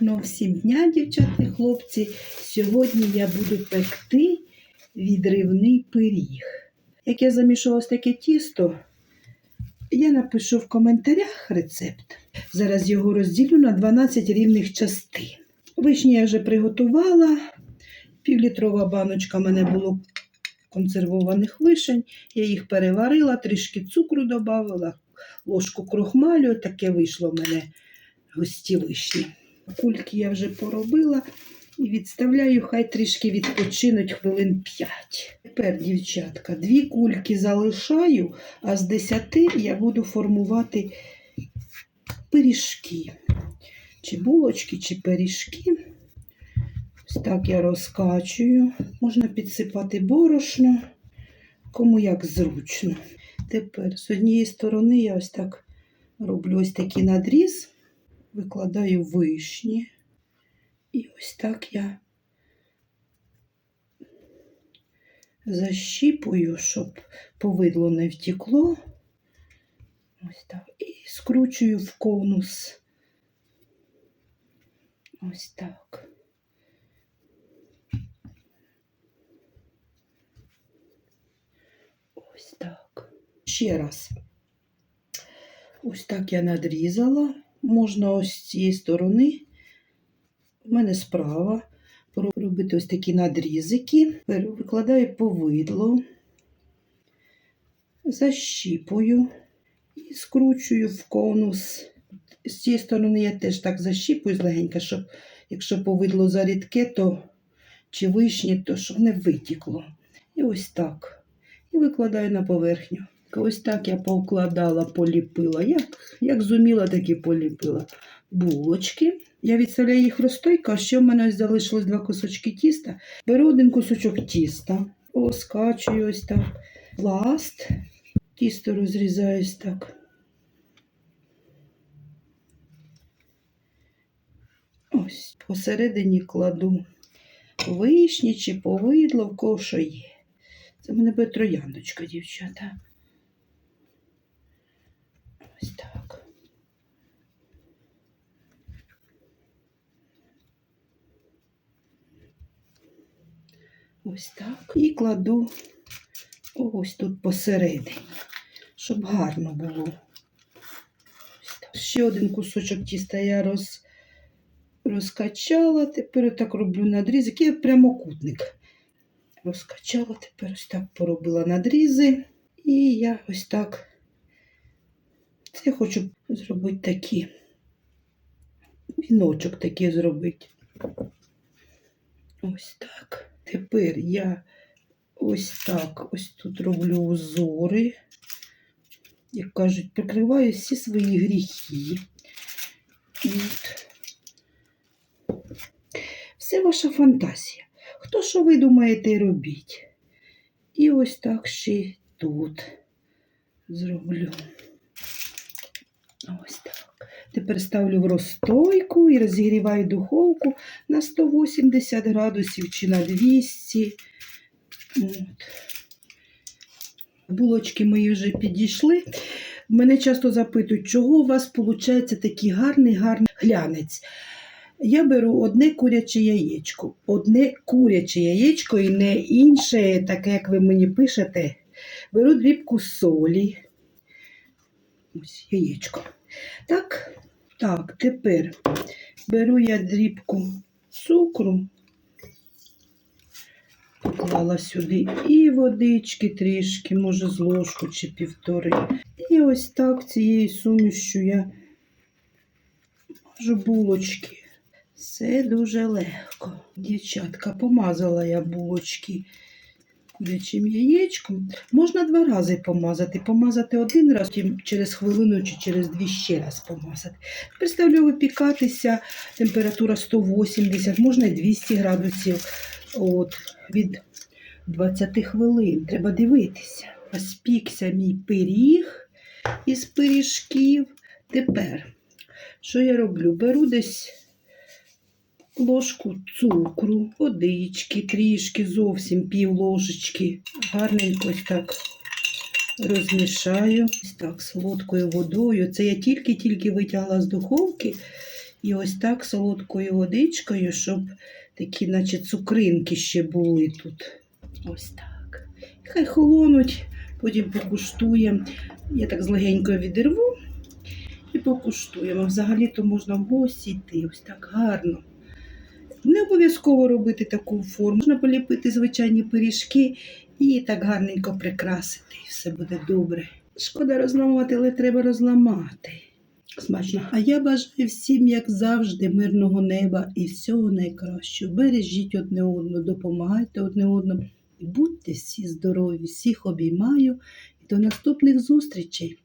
Ну, всім дня, дівчата і хлопці. Сьогодні я буду пекти відривний пиріг. Як я замішала ось таке тісто, я напишу в коментарях рецепт. Зараз його розділю на 12 рівних частин. Вишні я вже приготувала. Півлітрова баночка в мене було консервованих вишень. Я їх переварила, трішки цукру додавала, ложку крохмалю. Таке вийшло в мене густі вишні. Кульки я вже поробила і відставляю, хай трішки відпочинуть хвилин 5. Тепер, дівчатка, дві кульки залишаю, а з 10 я буду формувати пиріжки. Чи булочки, чи пиріжки. Ось так я розкачую. Можна підсипати борошно, кому як зручно. Тепер з однієї сторони я ось так роблю ось такий надріз викладаю вишні. І ось так я защіпую, щоб повидло не втекло. Ось так. І скручую в конус. Ось так. Ось так. Ще раз. Ось так я надрізала можна ось з цієї сторони, у мене справа, робити ось такі надрізики, викладаю повидло, защіпую і скручую в конус. З цієї сторони я теж так защіпую легенько, щоб якщо повидло зарідке, то чи вишні, то щоб не витікло. І ось так. І викладаю на поверхню. Ось так я повкладала, поліпила. Як як зуміла, так і поліпила булочки. Я відставляю їх розстойка, а ще в мене ось залишилось два кусочки тіста. Беру один кусочок тіста, оскачую ось так. Пласт, тісто розрізаю ось так. Ось посередині кладу вишні чи повидло, в кого що є. Це в мене буде трояндочка, дівчата. Ось так. Ось так. І кладу ось тут посередині, щоб гарно було. Ось так. Ще один кусочок тіста я роз, розкачала, тепер так роблю надріз, який прямокутник. Розкачала, тепер ось так поробила надрізи. І я ось так. Це я хочу зробити такі. Віночок такий зробити. Ось так. Тепер я ось так ось тут роблю узори. Як кажуть, прикриваю всі свої гріхи. От. Все ваша фантазія. Хто що ви думаєте робіть? І ось так ще тут зроблю. Ось так. Тепер ставлю в розстойку і розігріваю духовку на 180 градусів чи на 200. От. Булочки мої вже підійшли. Мене часто запитують, чого у вас виходить такий гарний гарний глянець. Я беру одне куряче яєчко, одне куряче яєчко і не інше, таке, як ви мені пишете. Беру дрібку солі. Ось яєчко. Так, так, тепер беру я дрібку цукру, поклала сюди і водички трішки, може, з ложку чи півтори. І ось так цією сумішю я можу булочки. Все дуже легко. Дівчатка, помазала я булочки курячим яєчком. Можна два рази помазати. Помазати один раз, потім через хвилину чи через дві ще раз помазати. Представлю випікатися, температура 180, можна і 200 градусів От, від 20 хвилин. Треба дивитися. Спікся мій пиріг із пиріжків. Тепер, що я роблю? Беру десь ложку цукру, водички, трішки, зовсім пів ложечки. Гарненько ось так розмішаю. Ось так, солодкою водою. Це я тільки-тільки витягла з духовки І ось так солодкою водичкою, щоб такі, наче цукринки ще були тут. Ось так. Хай холонуть, потім покуштуємо. Я так злегенько відірву і покуштуємо. Взагалі-то можна в гості йти, ось так гарно. Не обов'язково робити таку форму. Можна поліпити звичайні пиріжки і так гарненько прикрасити, і все буде добре. Шкода розламувати, але треба розламати. Смачно. А я бажаю всім, як завжди, мирного неба і всього найкращого. Бережіть одне одного, допомагайте одне одному. Будьте всі здорові, всіх обіймаю і до наступних зустрічей.